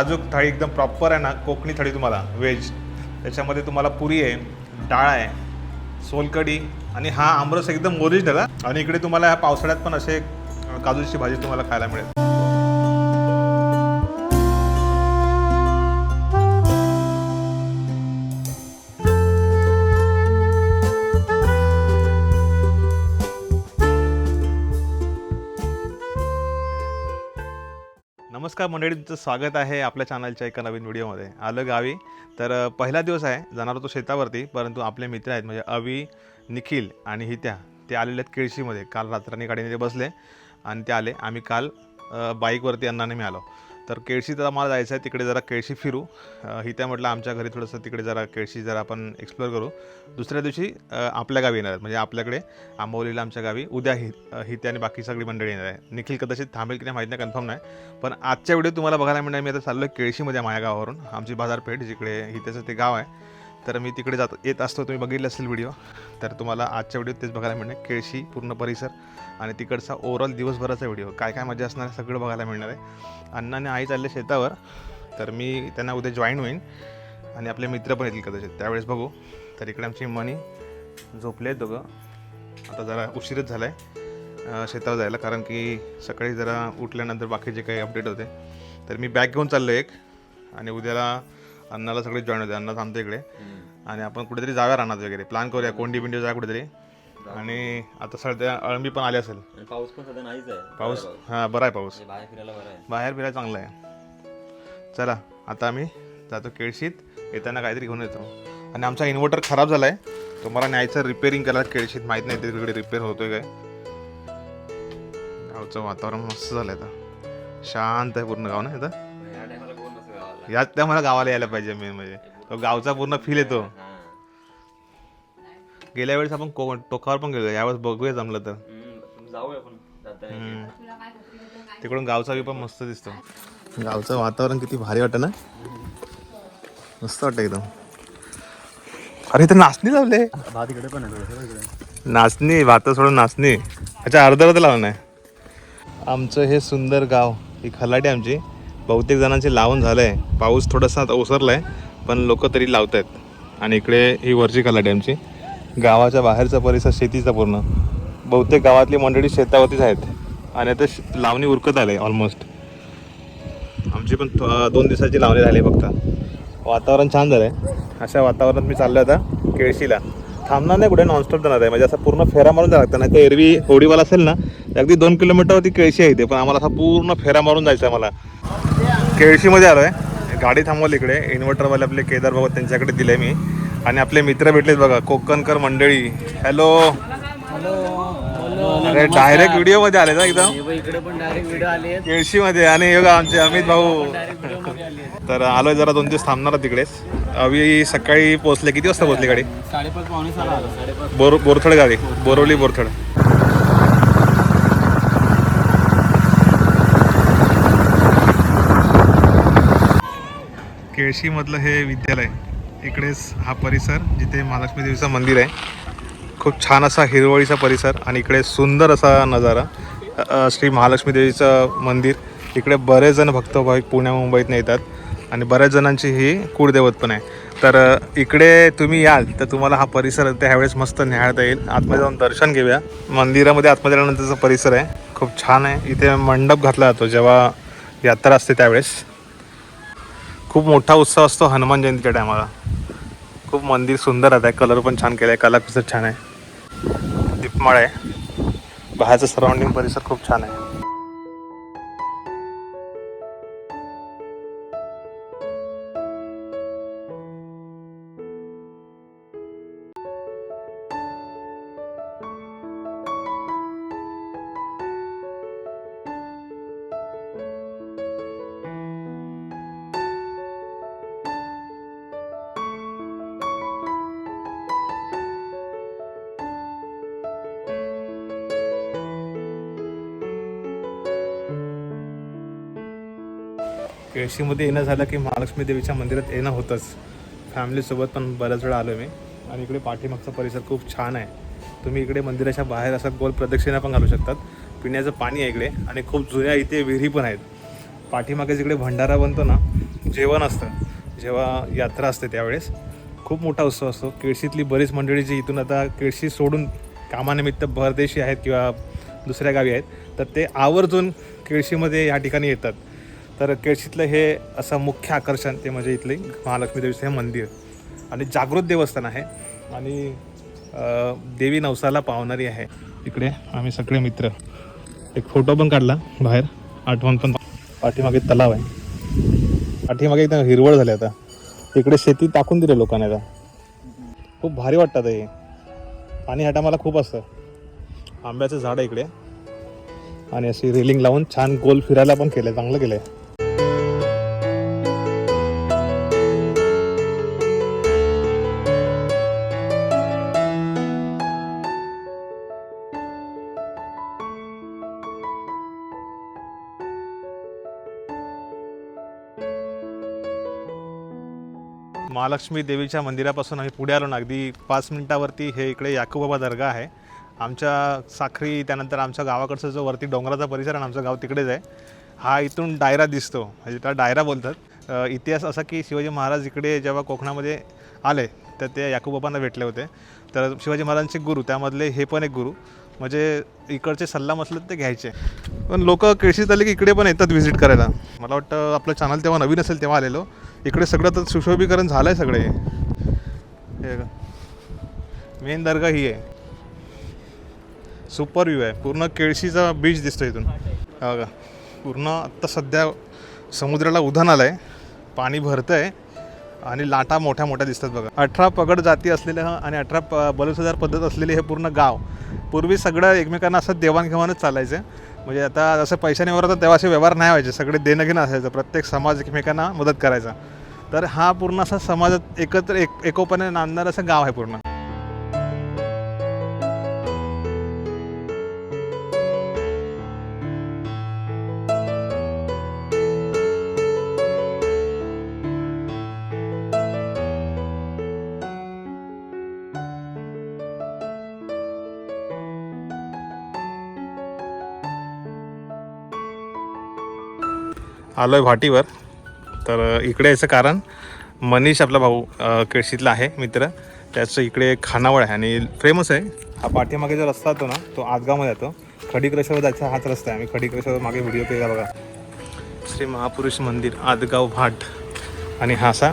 नाजूक थाळी एकदम प्रॉपर आहे ना कोकणी थाळी तुम्हाला व्हेज त्याच्यामध्ये तुम्हाला पुरी आहे डाळ आहे सोलकढी आणि हा आमरस एकदम ओरिजिनल आहे आणि इकडे तुम्हाला ह्या पावसाळ्यात पण असे काजूची भाजी तुम्हाला खायला मिळेल. नमस्कार मंडळी तुमचं स्वागत आहे आपल्या चॅनलच्या एका नवीन व्हिडिओमध्ये आलं गावी तर पहिला दिवस आहे जाणार होतो शेतावरती परंतु आपले मित्र आहेत म्हणजे अवी निखिल आणि हित्या ते आलेले आहेत केळशीमध्ये. काल रात्राने गाडीने ते बसले आणि ते आले. आम्ही काल बाईकवरती अण्णाने मी आलो तर केळशी तर आम्हाला जायचं आहे तिकडे जरा केळशी फिरू. अ, हित्या म्हटलं आमच्या घरी थोडंसं तिकडे जरा केळशी जरा आपण एक्सप्लोअर करू. दुसऱ्या दिवशी आपल्या गावी येणार आहेत म्हणजे आपल्याकडे आंबोलीला आमच्या गावी. उद्या हि हित्या आणि बाकी सगळी मंडळी येणार आहे निखिल कदाचित थांबेल की नाही माहीत नाही कन्फर्म नाही. पण आजच्या व्हिडिओ तुम्हाला बघायला मिळणार मी आता चाललो आहे केळशीमध्ये माझ्या गावावरून आमची बाजारपेठ जिकडे हित्याचं ते गाव आहे. तर मी तिकडे जात येत असतो. तुम्ही बघितलं असेल व्हिडिओ. तर तुम्हाला आजच्या व्हिडिओत तेच बघायला मिळणार केळशी पूर्ण परिसर आणि तिकडचा ओव्हरऑल दिवसभराचा व्हिडिओ. काय काय मजा असणार आहे सगळं बघायला मिळणार आहे. अण्णा आणि आई चालले शेतावर. तर मी त्यांना उद्या जॉईन होईन. आणि आपले मित्र पण येतील कदाचित. त्यावेळेस बघू. तर इकडे आमची मनी झोपले आहेत दोघं. आता जरा उशीरच झाला आहे शेतावर जायला. कारण की सकाळी जरा उठल्यानंतर बाकीचे काही अपडेट होते. तर मी बॅग घेऊन चाललो एक. आणि उद्याला अण्णाला सगळे जॉईन होते अण्णा थांबतो इकडे. आणि आपण कुठेतरी जाऊया रानात वगैरे. प्लॅन करूया कोंडी बिंडी जाऊया कुठेतरी. आणि आता सध्या अळंबी पण आली असेल. आणि पाऊस पण सध्या नाहीच आहे. पाऊस? हां बरा आहे पाऊस. बाहेर फिरायला बरं आहे. बाहेर फिरायला चांगलं आहे. चला आता आम्ही जातो केळशीत. येताना काहीतरी घेऊन येतो. आणि आमचा इन्व्हर्टर खराब झाला आहे तुम्हाला न्यायचं रिपेअरिंग करायला केळशीत माहीत नाही तिकडे रिपेअर होतोय काय? गावचं वातावरण मस्त झालं आता. शांत आहे पूर्ण गाव ना इथं? यात त्या मला गावाला यायला पाहिजे मेन म्हणजे. तो गावचा पूर्ण फील येतो. हा. गेल्या वेळेस आपण को टोकावर पण गेलो. यावेळेस बघूया जमलं तर. हम्म, जाऊया आपण. हम्म. तिकडून गावचा व्ह्यू पण मस्त दिसतो. गावचं वातावरण किती भारी वाटतं ना? मस्त वाटतं एकदम. अरे इथं नाचणी लावले. भात इकडे पण आहे नाचणी भात सोडून नाचणी. अच्छा अर्ध अर्ध लावून आहे आमचं हे सुंदर गाव ही खलाटी आमची. बहुतेक जणांचे लावून झालं आहे पाऊस थोडासा आता ओसरला आहे पण लोक तरी लावत आहेत आणि इकडे ही वरची कला डॅमची. गावाच्या बाहेरचा परिसर शेतीचा पूर्ण. बहुतेक गावातली मंडळी शेतावरतीच आहेत. आणि आता श- लावणी उरकत आले ऑलमोस्ट आमची पण थो- दोन दिवसाची लावणी झाली फक्त वातावरण छान झालं आहे अशा वातावरणात मी चाललो आता केळशीला. थांबणार नाही कुठे नॉनस्टॉप जाणार आहे. म्हणजे असं पूर्ण फेरा मारून जायला लागतं. नाही तर एरवी होडीवाला असेल ना तर अगदी दोन किलोमीटरवरती केळशी आहे ते पण आम्हाला असा पूर्ण फेरा मारून जायचं आहे मला केळशीमध्ये आलो आहे गाडी थांबवली इकडे. इन्व्हर्टरवाले आपले केदार बाबा त्यांच्याकडे दिले मी. आणि आपले मित्र भेटलेत बघा. कोकणकर मंडळी. हॅलो अरे डायरेक्ट व्हिडिओमध्ये आले ना एकदम? व्हिडिओ आले केळशीमध्ये. आणि आमचे अमित भाऊ. तर आलोय जरा दोन दिवस थांबणार तिकडेच. अवी सकाळी पोहोचले. किती वाजता पोहोचली गाडी? बोर बोरथड गाडी. बोरवली बोरथड. येळशीमधलं हे विद्यालय इकडेच हा परिसर जिथे महालक्ष्मी देवीचं मंदिर आहे. खूप छान असा हिरवळीचा परिसर आणि इकडे सुंदर असा नजारा. श्री महालक्ष्मी देवीचं मंदिर. इकडे बरेच जण भक्त भाविक पुण्या मुंबईतनं येतात आणि बऱ्याच जणांची ही कुळदैवत पण आहे. तर इकडे तुम्ही याल तर तुम्हाला हा परिसर त्यावेळेस मस्त न्याहाळता येईल. आतमध्ये जाऊन दर्शन घेऊया. मंदिरामध्ये आतमध्ये आल्यानंतरचा परिसर आहे. खूप छान आहे. इथे मंडप घातला जातो जेव्हा यात्रा असते त्यावेळेस. खूप मोठा उत्सव असतो हनुमान जयंतीच्या टायमाला. खूप मंदिर सुंदर आहे कलर पण छान केला आहे कलाकृती छान आहे. दीपमाळ आहे. बाहेरचं सराउंडिंग परिसर खूप छान आहे. केळशीमध्ये येणं झालं की महालक्ष्मी देवीच्या मंदिरात येणं होतंच. फॅमिलीसोबत पण बऱ्याच वेळा आलो मी. आणि इकडे पाठीमागचा परिसर खूप छान आहे. तुम्ही इकडे मंदिराच्या बाहेर असं गोल प्रदक्षिणा पण घालू शकतात. पिण्याचं पाणी आहे इकडे आणि खूप जुन्या इथे विहिरी पण आहेत. पाठीमागे जिकडे भंडारा बनतो ना जेवण असतं. जेव्हा यात्रा असते त्यावेळेस. खूप मोठा उत्सव असतो. केळशीतली बरीच मंडळी जी इथून आता केळशी सोडून कामानिमित्त भरदेशी आहेत किंवा दुसऱ्या गावी आहेत तर ते आवर्जून केळशीमध्ये या ठिकाणी येतात. तर केळशीतलं हे असं मुख्य आकर्षण ते म्हणजे इथले महालक्ष्मी देवीचं हे मंदिर. आणि जागृत देवस्थान आहे. आणि देवी नवसाला पावणारी आहे. इकडे आम्ही सगळे मित्र. एक फोटो पण काढला बाहेर. आठवण पण पाठीमागे तलाव आहे. पाठीमागे एकदम हिरवळ झाली आता. इकडे शेती टाकून दिले लोकांनी आता. खूप भारी वाटतं हे. पाणी हाटा मला खूप असतं. आंब्याचं झाड आहे इकडे. आणि अशी रेलिंग लावून छान गोल फिरायला पण केलंय. चांगलं केलंय. महालक्ष्मी देवीच्या मंदिरापासून आम्ही पुढे आलो ना. अगदी पाच मिनिटावरती हे इकडे याकूबाबा दर्गा आहे. आमच्या साखरी त्यानंतर आमच्या गावाकडचा जो वरती डोंगराचा परिसर आणि आमचं गाव तिकडेच आहे. हा इथून डायरा दिसतो. म्हणजे त्याला डायरा बोलतात. इतिहास असा की शिवाजी महाराज इकडे जेव्हा कोकणामध्ये आले तर ते याकूबाबांना भेटले होते. तर शिवाजी महाराजांचे गुरु त्यामधले हे पण एक गुरु. म्हणजे इकडचे सल्ला मसलत ते घ्यायचे. पण लोक केळशीत आले की इकडे पण येतात व्हिजिट करायला. मला वाटतं आपलं चॅनल तेव्हा नवीन असेल तेव्हा आलेलो. इकडे सगळं तर सुशोभीकरण झालं आहे सगळे. हे मेन दर्गा ही आहे. सुपर व्ह्यू आहे. पूर्ण केळशीचा बीच दिसतो इथून. हा का पूर्ण आत्ता सध्या समुद्राला उधाण आलं आहे पाणी भरतं आहे आणि लाटा मोठ्या मोठ्या दिसतात बघा. अठरा पगड जाती असलेलं आणि अठरा प बलुसदार पद्धत असलेले हे पूर्ण गाव. पूर्वी सगळं एकमेकांना असं देवाणघेवाणच चालायचं. म्हणजे आता जसं पैशाने वर होतं तेव्हा असे व्यवहार नाही व्हायचे. सगळे देणं घेणं असायचं. प्रत्येक समाज एकमेकांना मदत करायचा. तर हा पूर्ण असा समाजात एकत्र एक एकोपणे नांदणारं असं गाव आहे पूर्ण. आलो आहे भाटीवर. तर इकडे याचं कारण मनीष आपला भाऊ केळशीतला आहे मित्र. त्याचं इकडे खानावळ आहे आणि फेमस आहे. हा पाठीमागे जो रस्ता होतो ना तो आजगावमध्ये जातो. खडीकृष्णावर जायचा हाच रस्ता आहे. आम्ही खडीकृष्णावर मागे व्हिडिओ केला बघा. श्री महापुरुष मंदिर आदगाव भाट. आणि हा असा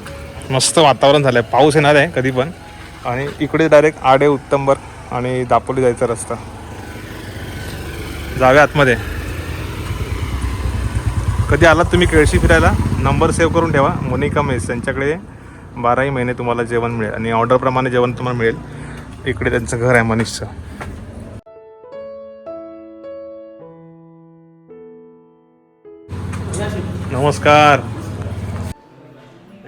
मस्त वातावरण झालं आहे पाऊस येणार आहे कधी पण. आणि इकडे डायरेक्ट आडे उत्तंबर आणि दापोली जायचा रस्ता. जाव्या आतमध्ये. कधी आलात तुम्ही केळशी फिरायला? नंबर सेव्ह करून ठेवा. मोनिका मेस त्यांच्याकडे बाराही महिने तुम्हाला जेवण मिळेल आणि ऑर्डरप्रमाणे जेवण तुम्हाला मिळेल. इकडे त्यांचं घर आहे मनीषचं. नमस्कार.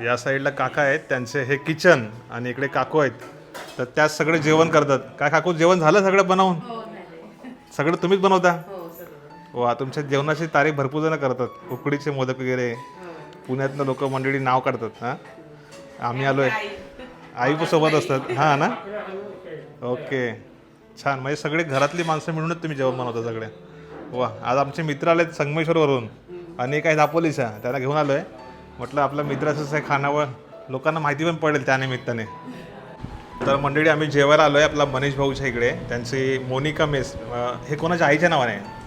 या साईडला काका आहेत. त्यांचे हे किचन आणि इकडे काकू आहेत. तर त्यात सगळे जेवण करतात. काय काकू जेवण झालं सगळं बनवून? सगळं तुम्हीच बनवता? वा तुमच्या जेवणाची तारीफ भरपूर जण करतात. उकडीचे मोदक वगैरे. पुण्यातनं लोक मंडळी नाव काढतात हां? आम्ही आलो आहे आई पण सोबत असतात. हां ना? ओके. छान. म्हणजे सगळे घरातली माणसं मिळूनच तुम्ही जेवण बनवता सगळे. वा आज आमचे मित्र आलेत संगमेश्वरवरून. आणि एक आहे दापोलीचा. त्याला घेऊन आलो आहे म्हटलं आपला मित्र असंच आहे खानावळ. लोकांना माहिती पण पडेल त्या निमित्ताने. तर मंडळी आम्ही जेवायला आलो आहे आपला मनीष भाऊच्या इकडे. त्यांची मोनिका मेस. हे कोणाच्या आईच्या नावाने? आहे?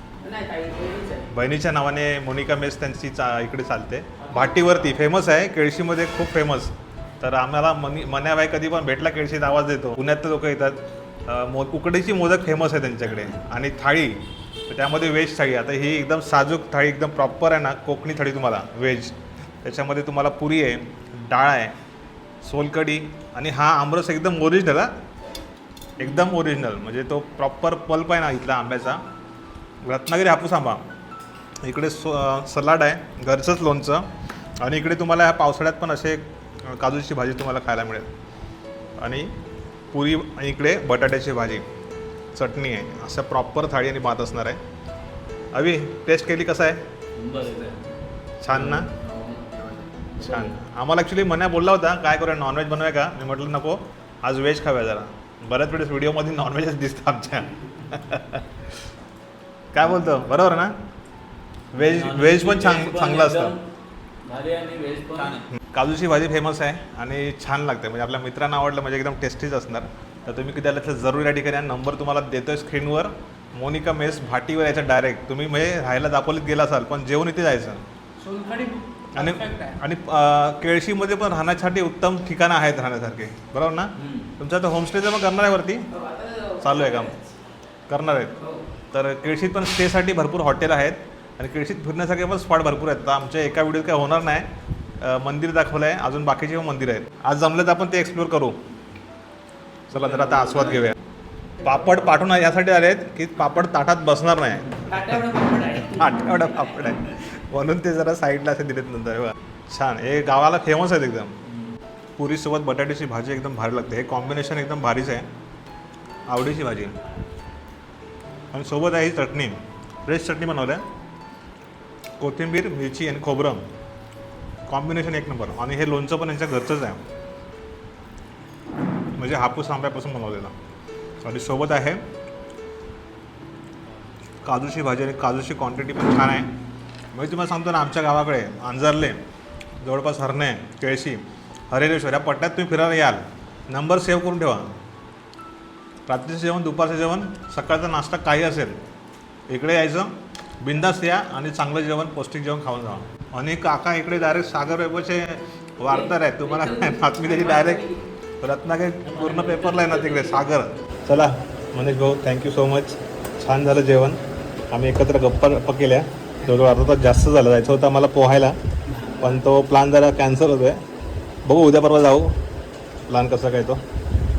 बहिणीच्या नावाने मोनिका मेस त्यांची चा इकडे चालते. भाटीवरती फेमस आहे केळशीमध्ये खूप फेमस तर आम्हाला मनी मन्याबाई कधी पण भेटला केळशीत आवाज देतो. पुण्यातले लोक येतात. मो उकडीची मोदक फेमस आहे त्यांच्याकडे. आणि थाळी त्यामध्ये व्हेज थाळी. आता ही एकदम साजूक थाळी एकदम प्रॉपर आहे ना कोकणी थाळी तुम्हाला व्हेज त्याच्यामध्ये तुम्हाला पुरी आहे डाळ आहे सोलकढी आणि हा आमरस एकदम ओरिजिनल हा. एकदम ओरिजिनल म्हणजे तो प्रॉपर पल्प आहे ना इथला आंब्याचा. रत्नागिरी हापूस आंबा. इकडे सो सलाड आहे घरचंच लोणचं. आणि इकडे तुम्हाला ह्या पावसाळ्यात पण असे काजूची भाजी तुम्हाला खायला मिळेल. आणि पुरी आणि इकडे बटाट्याची भाजी चटणी आहे. असं प्रॉपर थाळी आणि भात असणार आहे. अवी टेस्ट केली कसं आहे? छान ना? छान. आम्हाला ॲक्च्युली मन्या बोलला होता काय करूया नॉनव्हेज बनवूया का? मी म्हटलं नको आज व्हेज खाऊया जरा. बऱ्याच वेळेस व्हिडिओमध्ये नॉनव्हेजच दिसतं आमच्या. काय बोलतो? बरोबर ना? व्हेज व्हेज पण चांग चांगलं असतं. भारी आणि व्हेज पण काजूची भाजी फेमस आहे आणि छान लागते. म्हणजे आपल्या मित्रांना आवडलं म्हणजे एकदम टेस्टीच असणार. तर तुम्ही कधी आलं तर जरूर या ठिकाणी. नंबर तुम्हाला देतोय स्क्रीनवर मोनिका मेस भाटीवर यायचं डायरेक्ट तुम्ही म्हणजे राहायला दापोलीत गेला असाल पण जेवण इथे जायचं. आणि आणि अं, केळशीमध्ये पण राहण्यासाठी उत्तम ठिकाणं आहेत राहण्यासारखे. बरोबर ना? तुमचं आता होमस्टेचं मग करणार आहे वरती? चालू आहे काम. करणार आहेत. तर केळशीत पण स्टेसाठी भरपूर हॉटेल आहेत. आणि केळशीत फिरण्यासारखे पण स्पॉट भरपूर आहेत. तर आमच्या एका व्हिडिओत काय होणार नाही. मंदिर दाखवलं आहे. अजून बाकीचे पण मंदिर आहेत. आज जमलं तर आपण ते एक्सप्लोर करू. चला तर आता आस्वाद घेऊया. पापड पाठवून यासाठी आले आहेत की पापड ताटात बसणार नाही. आठवडा पापड आहे म्हणून ते जरा साईडला असे दिलेत नंतर. छान. हे गावाला फेमस आहेत एकदम. पुरीसोबत बटाट्याची भाजी एकदम भारी लागते. हे कॉम्बिनेशन एकदम भारीच आहे. आवडीची भाजी. आणि सोबत आहे ही चटणी. फ्रेश चटणी बनवल्या. कोथिंबीर मिरची आणि खोबरं. कॉम्बिनेशन एक नंबर आणि हे लोणचं पण यांच्या घरचंच आहे. म्हणजे हापूस आंब्यापासून बनवलेलं. आणि सोबत आहे काजूची भाजी आणि काजूची क्वांटिटी पण छान आहे. म्हणजे तुम्हाला सांगतो ना आमच्या गावाकडे अंजरले जवळपास हरणे केळशी हरेलेश्वर या पट्ट्यात तुम्ही फिरायला याल. नंबर सेव्ह करून ठेवा. रात्रीचं जेवण दुपारचं जेवण सकाळचा नाश्ता काही असेल इकडे यायचं बिंदास या आणि चांगलं जेवण पौष्टिक जेवण खाऊन जावं आणि काका इकडे डायरेक्ट सागर पेपरचे वार्तार आहेत तुम्हाला बातमी त्याची डायरेक्ट रत्नागिरी पूर्ण पेपरला आहे ना तिकडे सागर. चला मनीष भाऊ थँक्यू सो मच छान झालं जेवण. आम्ही एकत्र गप्पा गप्पा केल्या. जवळजवळ अर्धा तास जास्त झालं जायचं होतं आम्हाला पोहायला. पण तो प्लान जरा कॅन्सल होतो आहे बघू उद्या परवा जाऊ. प्लॅन कसा काय तो?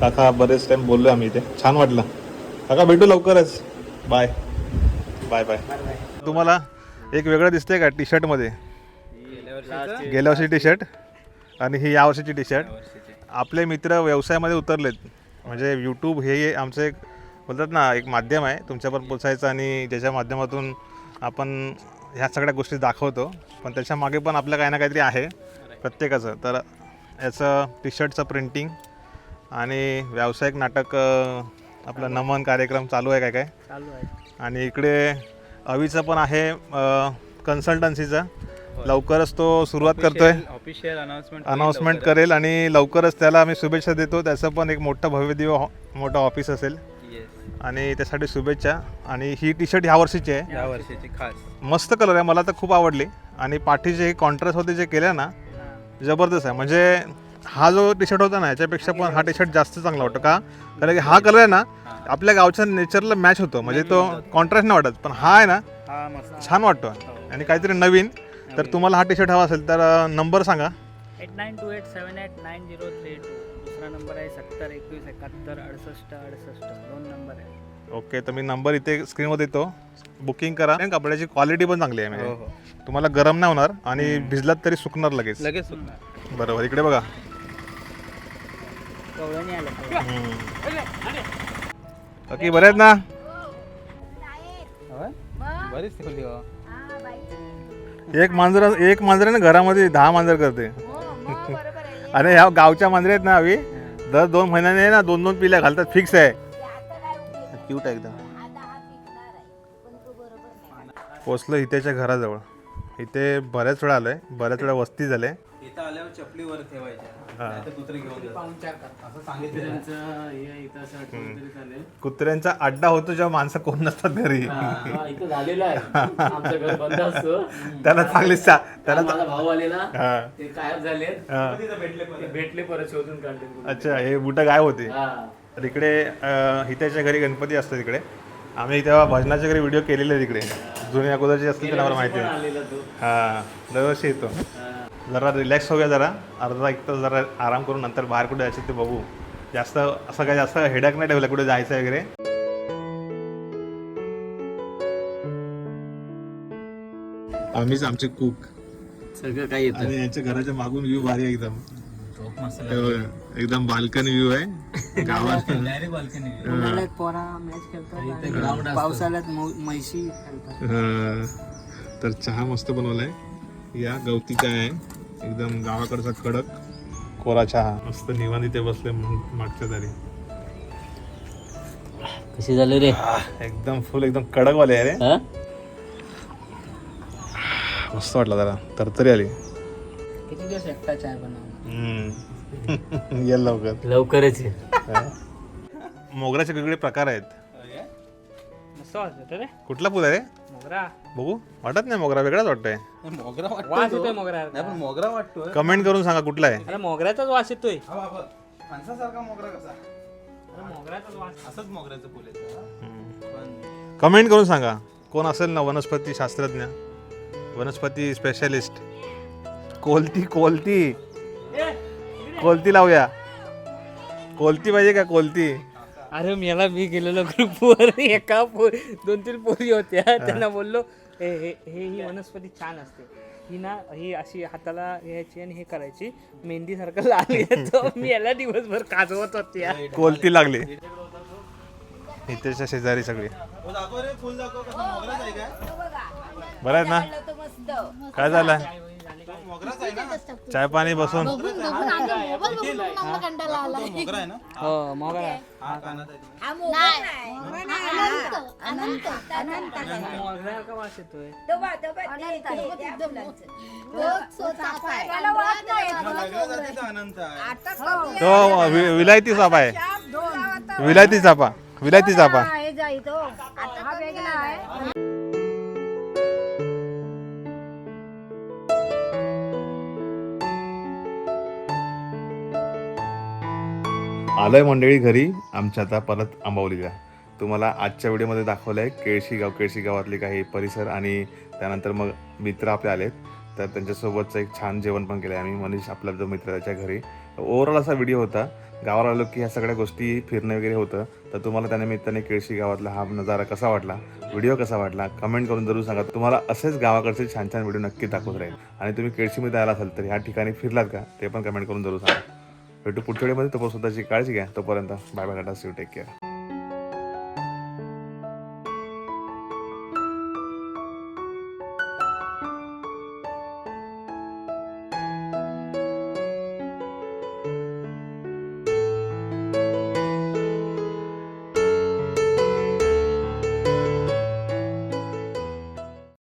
काका बरेच टाइम बोललो आम्ही इथे. छान वाटलं. काका भेटू लवकरच. बाय बाय बाय तुम्हाला एक वेगळं दिसतंय का टी शर्टमध्ये गेल्या वर्षी टी शर्ट आणि ही या वर्षीची टी शर्ट आपले मित्र व्यवसायामध्ये उतरलेत. म्हणजे यूट्यूब हे आमचं एक बोलतात ना एक माध्यम आहे. तुमच्यापर्यंत पोचायचं आणि ज्याच्या माध्यमातून आपण ह्या सगळ्या गोष्टी दाखवतो. पण त्याच्यामागे पण आपलं काही ना काहीतरी आहे प्रत्येकाचं. तर याचं टी शर्टचं प्रिंटिंग आणि व्यावसायिक नाटक अं, आपलं नमन कार्यक्रम चालू आहे काय काय? चालू आहे. आणि इकडे अवीचं पण आहे कन्सल्टन्सीचं लवकरच तो सुरुवात करतोय. ऑफिशियल अनाउन्समेंट अनाऊन्समेंट करेल आणि लवकरच त्याला आम्ही शुभेच्छा देतो. त्याचं पण एक मोठं भव्य दिव्य हॉ- मोठं ऑफिस असेल. आणि त्यासाठी शुभेच्छा. आणि ही टी शर्ट ह्या वर्षीची आहे. या वर्षीची खास. मस्त कलर आहे. मला तर खूप आवडली. आणि पाठीचे हे कॉन्ट्रास्ट होते जे केले ना जबरदस्त आहे. म्हणजे हा जो टी शर्ट होता ना याच्यापेक्षा पण हा टी शर्ट जास्त चांगला वाटतो का? कारण की हा कलर आहे ना आपल्या गावच्या नेचरला मॅच होतो. म्हणजे तो कॉन्ट्रास्ट नाही वाटत पण हा आहे ना हा छान वाटतो. आणि काहीतरी नवीन. तर तुम्हाला हा टी शर्ट हवा असेल तर नंबर सांगा. Eight nine two eight seven eight nine zero three two. दुसरा नंबर आहे सत्तर एकवीस एकाहत्तर अडुसष्ट अडुसष्ट. दोन नंबर आहे. ओके तर मी नंबर इथे स्क्रीनवर देतो. बुकिंग करा. कपड्याची क्वालिटी पण चांगली आहे हो म्हणजे हो तुम्हाला गरम नाही होणार आणि भिजलात तरी सुकणार लगेच. लगेच सुटणार बरोबर इकडे बघा. बाकी बरे आहेत ना? बरीच ठेवली हो. एक मांजर एक मांजर ना घरामध्ये दहा मांजर करते. आणि ह्या गावच्या मांजरी आहेत ना हवी दर दोन महिन्याने ना दोन दोन पिल्या घालतात फिक्स आहे. क्यूट आहे एकदम. पोचलो हितेच्या घराजवळ. इथे बऱ्याच वेळा आलोय बऱ्याच वेळा वस्ती झाले. इथं आल्यावर चपली वर ठेवायच्या. नाहीतर दुसरी घेऊन जातात. असं सांगितलं कुत्र्यांचा अड्डा होतो जेव्हा माणसं कोण नसतात घरी. इथं झालेलं आहे. आमचं घर बंद असतं. त्याला चांगली सा- त्याला माझा भाऊ आलेला. हा, ते गायब झाले. हा. ते भेटले परत शोधून काढले अच्छा हे बुटं गायब होते. हा. तर इकडे अं, हित्याच्या घरी गणपती असतात इकडे आम्ही तेव्हा भजनाच्या घरी व्हिडिओ केलेले आहेत इकडे जुने अगोदरचे असतील त्यांना मला माहिती आहे. हा दरवर्षी येतो. जरा रिलॅक्स होऊया जरा. अर्धा एक तास जरा आराम करून नंतर बाहेर कुठे जायचं ते बघू. जास्त असं काय जास्त हेडॅक नाही ठेवलं कुठे जायचं वगैरे. आम्हीच आमचे कुक सगळं काही येतं. आणि यांच्या घराच्या मागून व्ह्यू भारी आहे एकदम मस्त हे बघा, एकदम बाल्कनी व्ह्यू आहे. गावात. डायरेक्ट बाल्कनी उन्हाळ्यात पोरा मॅच खेळतात आणि पावसाळ्यात म्हैशी खेळतात. हा. तर चहा मस्त बनवलाय. या गवती चहा आहे? एकदम गावाकडचा कडक कोरा चहा. मस्त निवांत इथे बसले मागच्या दारी. कशी झाली रे? एकदम फुल एकदम कडक वाले आहे रे. मस्त वाटलं जरा. तरतरी आली. दिवस एकटा चाय बनवणार. हम्म. ये लवकर. लवकरच ये. मोगऱ्याचे वेगवेगळे प्रकार आहेत. मस्त वाटतं रे. कुठला फुल आहे रे? मोगरा. बघू. वाटत नाही मोगरा वेगळाच वाटतंय. मोगरा वाटतो वास तो. येतोय मोगरा नाही पण मोगरा वाटतोय. कमेंट करून सांगा कुठला आहे. अरे मोगऱ्याचाच वास येतोय. हा बाबा. फणसासारखा मोगरा कसा? अरे मोगऱ्याचाच वास. असंच मोगऱ्याचं फुल येतं हा. पण कमेंट करून सांगा. कोण असेल ना वनस्पती शास्त्रज्ञ? वनस्पती स्पेशलिस्ट कोलती कोलती. कोलती लावूया. कोलती पाहिजे का कोलती? अरे मला मी गेलेलो ग्रुपवर एका पो दोन तीन पोरी होत्या. त्यांना बोललो हे हे हे ही वनस्पती छान असते. ही ना ही अशी हाताला घ्यायची आणि हे करायची. मेहंदी सारखं येतो मी याला दिवसभर काजवत होती. कोलती लागली. इथेच्या शेजारी सगळी. हो, दाखव रे फुल दाखव कसं मोगराच आहे चाय पाणी बसून तो मोगरा आहे ना हो मोगरा हा कानात आहे तो. मोगऱ्यासारखा वास येतोय हा वेगळा जातीचा अनंत आहे तो वि- विलायती चापा आहे विलायती चापा विलायती चापा आलोय मंडळी घरी. आमच्या आता परत आंबवलीला तुम्हाला आजच्या व्हिडिओमध्ये दाखवलं आहे केळशी गाव केळशी गावातले काही परिसर आणि त्यानंतर मग मित्र आपले आलेत. तर त्यांच्यासोबतचं एक छान जेवण पण केलं आहे आम्ही. मनीष आपला जो मित्र त्याच्या घरी. ओव्हरऑल असा व्हिडिओ होता. गावाला आलो की ह्या सगळ्या गोष्टी फिरणं वगैरे होतं. तर तुम्हाला त्या निमित्ताने केळशी गावातला हा नजारा कसा वाटला? व्हिडिओ कसा वाटला? कमेंट करून जरूर सांगा. तुम्हाला असेच गावाकडचे छान छान व्हिडिओ नक्की दाखवत राहील. आणि तुम्ही केळशीमध्ये आला असाल तर ह्या ठिकाणी फिरलात का? ते पण कमेंट करून जरूर सांगा. भेटू पुढच्या वेळेमध्ये. तोपर्यंत स्वतःची काळजी घ्या. तोपर्यंत bye bye tata see take care